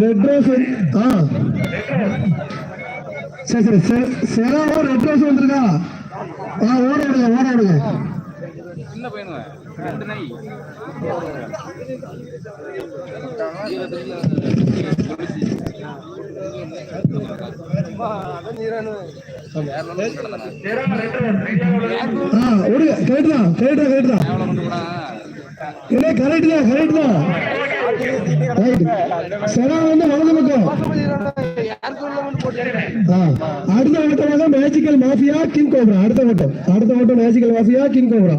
Red rose ஆ. சரி சரி Serao red rose வந்திருக்கா? ஆ ஓட விடுங்க ஓட விடுங்க சின்ன பையனுங்க ரெண்டு நாய் கரெக்ட் தான் கரெக்ட் தான் கரெக்ட் தான் கரெக்ட் தான். கரெக்ட் வந்து வலது பக்கம் அடுத்த அடுத்த ஓட்டமாக மேஜிக்கல் மாஃபியா கிங் கோப்ரா அடுத்த ஓட்டம் அடுத்த ஓட்டம் magical mafia king cobra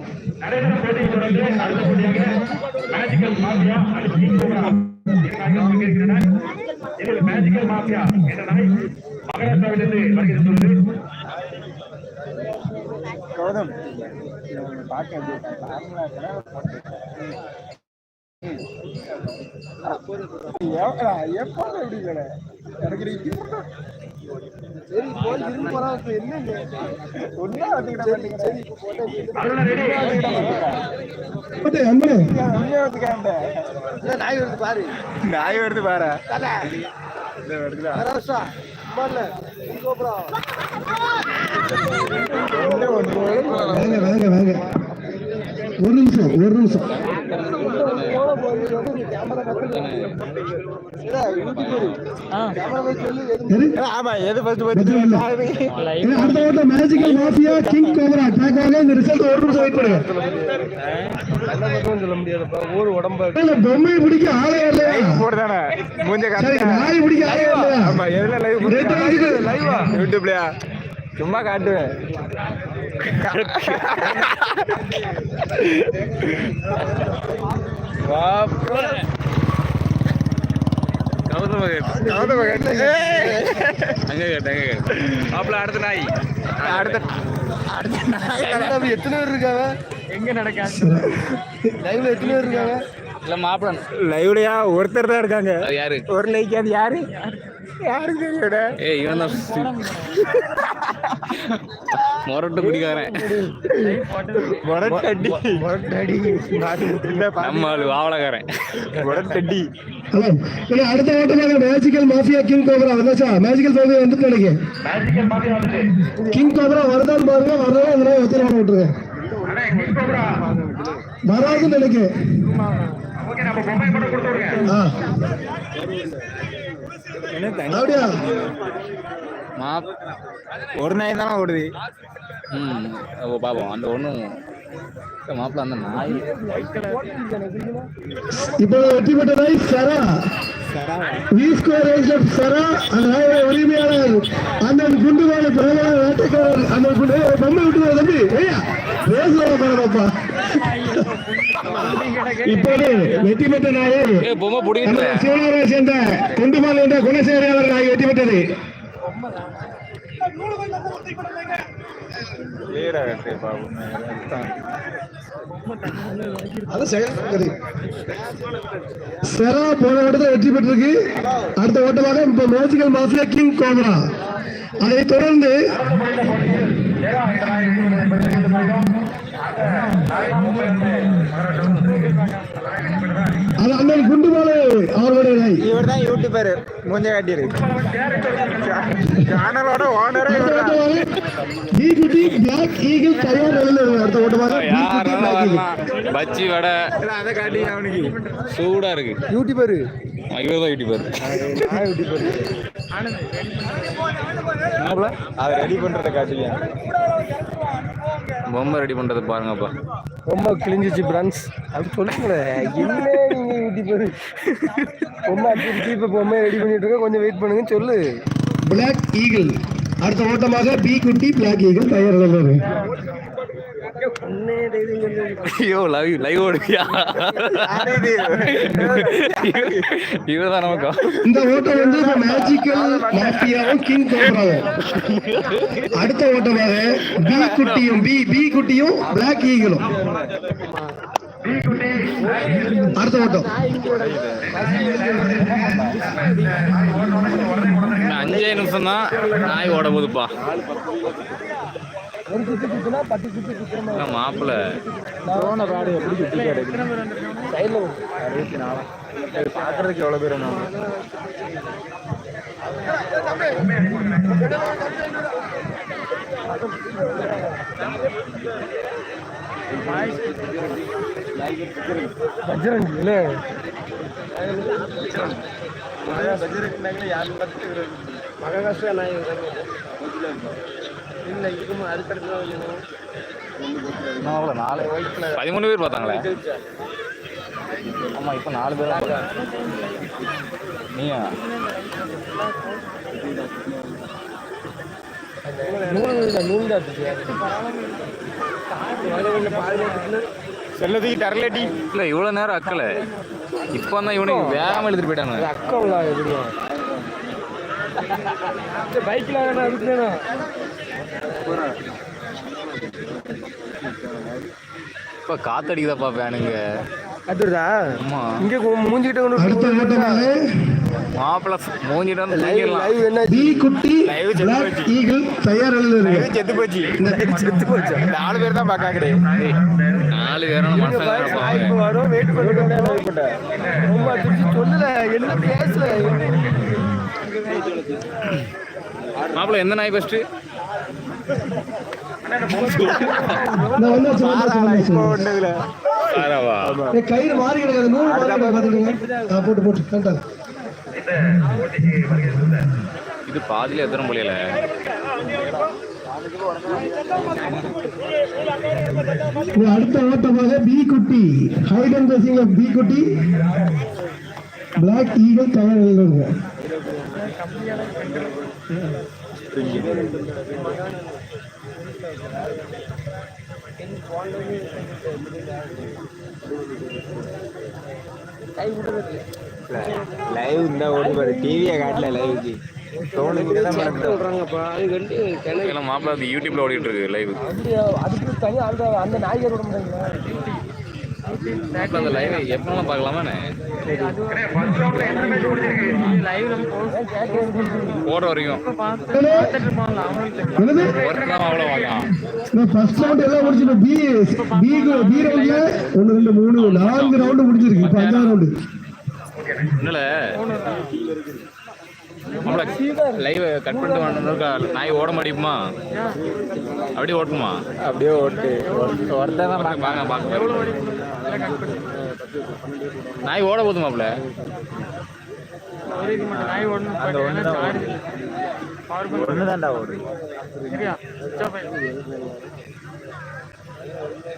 magical mafia என்ற நாய் மகாராஷ்டிராவிலிருந்து வருகிறது கௌதம். பார்க்க எப்போ எப்படி கடை எனக்கு சரி போய் இருந்து போறாங்க என்னங்க ஒன்னா வந்துக்கிட்ட ஓட்டே அன்பனே நாய் வருது பாரு நாய் வருது பாரு ஒரு நிமிஷம் ஒரு நிமிஷம். ஆமா எது ஃபர்ஸ்ட் அடுத்த மேஜிக்கல் மாஃபியா கிங் கோப்ரா இந்த ரிசல்ட் ஒரு நிமிஷம் வெயிட் பண்ணுங்க சொல்ல முடியாதுப்பா ஊர் உடம்ப இல்ல, பிடிக்க ஆளே இல்லையா போடுதானே மூஞ்ச நாய் பிடிக்க ஆளே இல்லையா ஆமா எதுல லைவ் லைவா யூடியூப்லயா சும்மா காட்டுவேன் அடுத்த நாய் அடுத்த அடுத்த எத்தனை பேர் இருக்காங்க எங்க நடக்காது லைவ்ல எத்தனை பேர் இருக்காங்க இல்ல மாப்பிள்ள லைவ்லயா ஒருத்தர் தான் இருக்காங்க. யாரு? ஒரு லைக் அது யாரு? யாருக்கு தெரியும்டா? ஏய் இவன் தான் மொரட்டு குடிக்காரன். முரட்டடி. முரட்டடி. நம்ம ஆளு ஆவலக்காரன் முரட்டடி. ஹலோ இல்ல அடுத்த ஓட்டமாக மேஜிக்கல் மாஃபியா கிங் கோப்ரா வந்தாச்சா? மேஜிக்கல் மாஃபியா மேஜிக்கல் மாஃபியா வந்துட்டு. கிங் கோப்ரா வருதான்னு பாருங்க வரதான் அதெல்லாம் எத்தனை ஓட விட்டுருங்க. வராதுன்னு ஓகே நம்ம பொம்மை கொடுத்து விடுங்க. ஒரு நாய் தானே ஓடுது. ம் ஓ பாப்போம். அந்த ஒன்றும் மாப்பிள்ள அந்த நாய் இப்போ வெற்றி பெற்ற நாய் சரா. வி ஸ்கோர் ரேஞ்ச்ல சரா நாயோட உரிமையாளர் அந்த குண்டுவாளி பிரபல வேட்டைக்காரர் அந்த குண்டு பொம்மை விட்டு தம்பி ஏய்யா பேசல பாருப்பா இப்போது வெற்றி பெற்ற நாயை ஏ பொம்மை பிடிக்கிற சிவனாரை சேர்ந்த குண்டுமால் என்ற குணசேகரையாளர் நாய் வெற்றி பெற்றது. செரா போன ஓட்டத்தில் வெற்றி பெற்றிருக்கு. அடுத்த ஓட்டமாக இப்ப மேஜிக்கல் மாஃபியா கிங் கோபரா அதை தொடர்ந்து அது அண்ணன் இவர் தான் யூடியூபர் மூஞ்ச காட்டியிரு சேனலோட ஓனரே இவர் தான் பி குட்டி பிளாக் ஈகிள் தயார் அடுத்த ஓட்டமாக. பச்சி வடை அதை காட்டி அவனுக்கு? சூடா இருக்கு. யூடியூபர் இவர் தான் யூடியூபர் நான் யூடியூபர் அதை ரெடி பண்றத காட்டுங்க பொம்மை ரெடி பண்றது பாருங்கப்பா. ரொம்ப கிழிஞ்சிச்சு பிரான்ஸ் அப்படி சொல்லுங்களேன். நீங்க யூடியூபர் பொம்மை அடிச்சு இப்போ பொம்மை ரெடி பண்ணிட்டு இருக்க. கொஞ்சம் வெயிட் பண்ணுங்க சொல்லு. பிளாக் ஈகிள் அடுத்த ஓட்டமாக பி குட்டி பிளாக் ஈகிள் தயார் நிலையில் ஐயோ லைவ் லைவ் ஓடுவியா இவர் தான் நமக்கு இந்த ஓட்டம் வந்து மேஜிக்கல் மாஃபியாவும் கிங் கோப்ராவும் அடுத்த ஓட்டமாக பி குட்டியும் பி பி குட்டியும் பிளாக் ஈகிளும் அடுத்த ஓட்டம். இன்னும் அஞ்சே நிமிஷம் தான் நாய் ஓட போகுதுப்பா. ஒரு சுற்றி சுற்றினா பத்து சுற்றி சுற்றுற மாதிரி இல்லை மாப்பிள்ள ட்ரோனை பாடு எப்படி சுற்றி சைடில் அறுபத்தி நாலு பார்க்குறதுக்கு எவ்வளோ பேர் வேணும் பஜ்ரங் இல்லை மக கஷ்டம் இல்லை இதுக்கு அடுத்தடுத்து நாலு பதிமூணு பேர் பார்த்தாங்களே. ஆமாம் இப்போ நாலு பேர் தான் நீயா? செல்லதுக்கு தரலடி இல்லை இவ்வளோ நேரம் அக்கலை. இப்போ தான் இவனுக்கு வேகமாக எடுத்துகிட்டு போயிட்டாங்க எப்படியும் பைக்கில் இப்போ காத்தடிக்குதாப்பா ஃபேனுங்க அதுதா ஆமாம் இங்கே மூஞ்சிக்கிட்ட கொண்டு மாப்பிள்ள இருக்கு. செத்து போச்சு. செத்து போச்சு. நாலு பேர் தான் பார்க்காங்க நாலு பேரும் வரும் வெயிட் அடிச்சு சொல்லல என்ன பேசல மாப்பிள்ள எந்த நாய் கயிறு மாறி கிடக்காது. நூறு போட்டு போட்டு கரெக்டாக இது பாதியில எத்தனை முடியல அடுத்த ஓட்டமாக B Kutty. Hide and pacing off B Kutty. Black eagle தயார் எழுதுங்க லைவ் இந்த ஓடி பாரு. டிவியை காட்டல லைவ்க்கு சொல்றாங்கப்பா அது கண்டு இல்லை மாப்பிள்ள யூடியூப்ல ஓடிட்டு இருக்கு லைவ் அதுக்கு தனி அந்த அந்த நாய்க்கு விட மாப்பிள்ள அந்த லைவ் பார்க்கலாமாண்ணே போற வரைக்கும். அவ்வளோ ஃபர்ஸ்ட் ரவுண்ட் எல்லாம் முடிச்சு பி பி பி ரவுண்ட்ல ஒன்று ரெண்டு மூணு நான்கு ரவுண்டு முடிஞ்சிருக்கு. இப்போ அஞ்சாவது ரவுண்டு இன்னும் லைவ் கட் பண்ணிட்டு வரணும்னா நாய் ஓட மாட்டேங்குமா? அப்படியே ஓட்டுமா அப்படியே ஓட்டு. ஒருத்தன் தான் வாங்க பார்க்க நாய் ஓட போதும் மாப்பிள்ள. அந்த ஒன்று தான் ஒன்று தான்டா ஓடு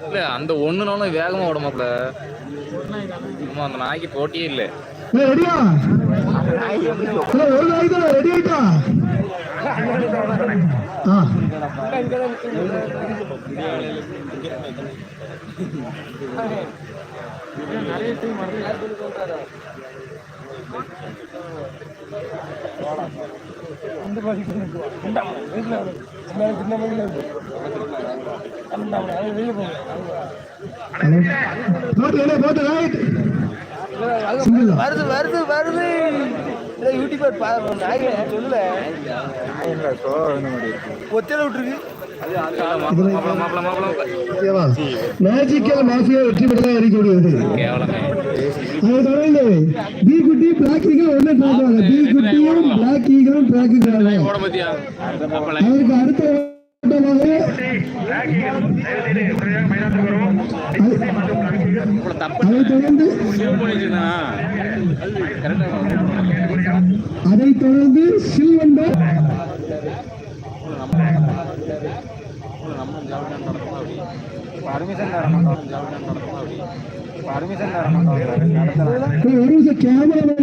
இல்ல அந்த ஒண்ணுனாலும் வேகமா ஓட மாப்பிள்ள. ஆமா அந்த நாய்க்கு போட்டியே இல்லை. ஏய், ரெடியா? இல்ல, ஒரு நாய் தான் ரெடி ஆயிட்டா? ஆ. போட்டு என்ன போட்டு ரைட் சிங்கிள் தான் வருது வருது வருது. யூடியூபர் பா நாய் சொல்லல. ஒத்தையில விட்டுருக்கு. மேஜிக்கல் மாஃபியா வெற்றி பெற்றதாக அறிக்கக்கூடியது கேவலமே அதை தொடர்ந்து பி குட்டி பிளாக் ஈகிள் ஒன்று ட்ராக் பி குட்டியும் பிளாக் ஈகிளும் அதற்கு அடுத்த அதை தொடர்ந்து சில்வண்டர் பர்மிஷன் தரணும் பர்மிஷன் தரணும் ஒரு நிமிஷம் கேமரா